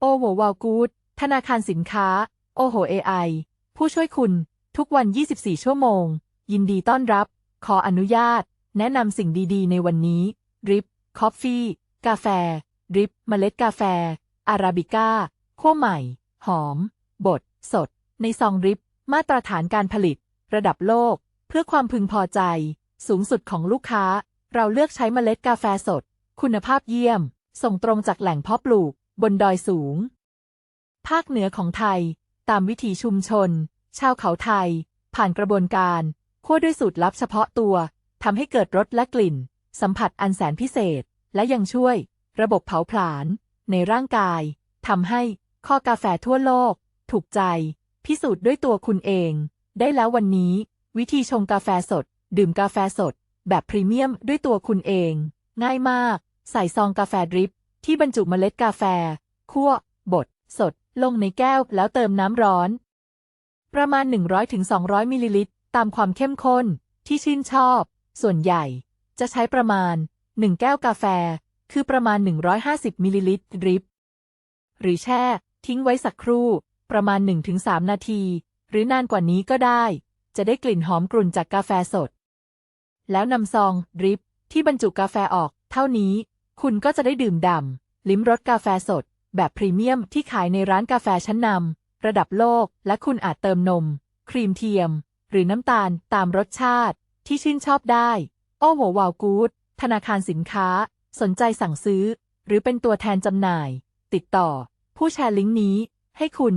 โอโหวาวกูดธนาคารสินค้า โอโห AI ผู้ช่วยคุณ ทุกวัน 24 ชั่วโมง ยินดีต้อนรับ ขออนุญาต แนะนำสิ่งดีๆ ในวันนี้ริปคอฟฟี่ กาแฟริป เมล็ดกาแฟ อาราบิก้าขั้วใหม่ หอม บด สด ในซองริป มาตรฐานการผลิต ระดับโลก เพื่อความพึงพอใจ สูงสุดของลูกค้า เราเลือกใช้เมล็ดกาแฟสด คุณภาพเยี่ยม ส่งตรงจากแหล่งเพาะปลูก บนดอยสูง ภาคเหนือของไทย ตามวิถีชุมชน ชาวเขาไทย ผ่านกระบวนการคั่วด้วยสูตรลับเฉพาะตัวทำให้เกิดรสและกลิ่น สัมผัสอันแสนพิเศษ และยังช่วย ระบบเผาผลาญในร่างกายทำให้ข้อกาแฟทั่วโลก ถูกใจ พิสูจน์ด้วยตัวคุณเอง ได้แล้ววันนี้ วิธีชงกาแฟสด ดื่มกาแฟสด แบบพรีเมียมด้วยตัวคุณเอง ง่ายมาก ใส่ซองกาแฟดริป ที่บรรจุเมล็ดกาแฟคั่ว บด สด ลงในแก้วแล้วเติมน้ำร้อน ประมาณ 100-200 มิลลิลิตร ตามความเข้มข้นที่ชื่นชอบ ส่วนใหญ่ จะใช้ประมาณ 1 แก้วกาแฟ คือประมาณ 150 มิลลิลิตรดริป หรือแช่ ทิ้งไว้สักครู่ ประมาณ 1-3 นาที หรือนานกว่านี้ก็ได้ จะได้กลิ่นหอมกรุ่นจากกาแฟสด แล้วนำซองดริปที่บรรจุกาแฟออก เท่านี้ คุณก็จะได้ดื่มด่ำลิ้มรสกาแฟสด แบบพรีเมียมที่ขายในร้านกาแฟชั้นนำระดับโลก และคุณอาจเติมนม ครีมเทียม หรือน้ำตาลตามรสชาติ ที่ชื่นชอบได้ โอ้โหวาวกูดธนาคารสินค้า สนใจสั่งซื้อ หรือเป็นตัวแทนจำหน่าย ติดต่อ ผู้แชร์ลิงก์นี้ ให้คุณ